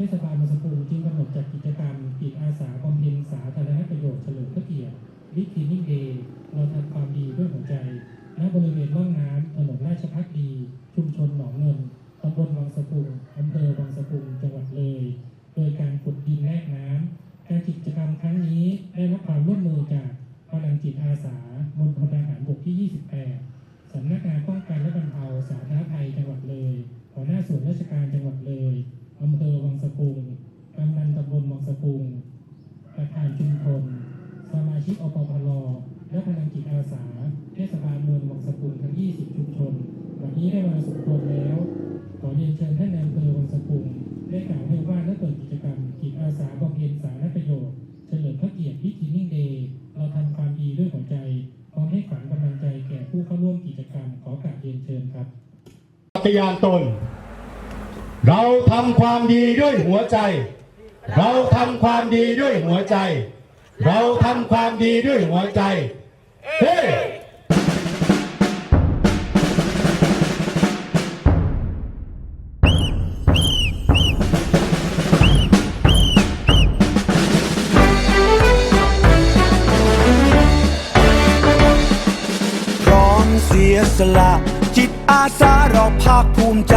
ทศบาลมืองสตูจึงกำหนดจัดกิจกรรมจิตอาสาบำเพ็ญสาธารณประโยชน์เฉลิมพระเกียรติวิธีนิ่งเดย์เราทำความดีด้วยหัวใจณบริเวณร่องน้ำถนนราชพักดี ชุมชนหนองเงินตำบลวังสะพุงอำเภอวังสะพุงจังหวัดเลย โดยการขุดดินแลกน้ำการกิจกรรมครั้งนี้ได้รับความร่วมมือจากพลังจิตอาสามณฑลทหารบกที่ 28 สำนักงานป้องกันและบรรเทาสาธารณภัยจังหวัดเลยหัวหน้าส่วนราชการจังหวัดเลย อำเภอวังสะพุงกำนันตำบลวังสะพุงประธานชุมชนสมาชิกอปพลและพลังจิตอาสาเทศบาลเมืองวังสะพุงทั้ง 20 ชุมชนวันนี้ได้มาสมควรแล้ว ขอเรียนเชิญท่านนายอำเภอวังสะพุงได้กล่าวให้ว่าและเปิดกิจกรรมจิตอาสาบำเพ็ญสาธารณประโยชน์ เฉลิมพระเกียรติพิธีนิ่งเดย์เราทำความดีด้วยหัวใจพร้อมให้ขวัญกำลังใจแก่ผู้เข้าร่วมกิจกรรมขอกราบเรียนเชิญครับปฏิญาณตน เราทำความดีด้วยหัวใจ เราทำความดีด้วยหัวใจ เราทำความดีด้วยหัวใจ เฮ้พร้อมเสียสละ จิตอาสาเราภาคภูมิใจ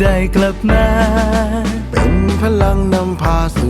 ได้กลับมา เป็นพลังนำพาสู่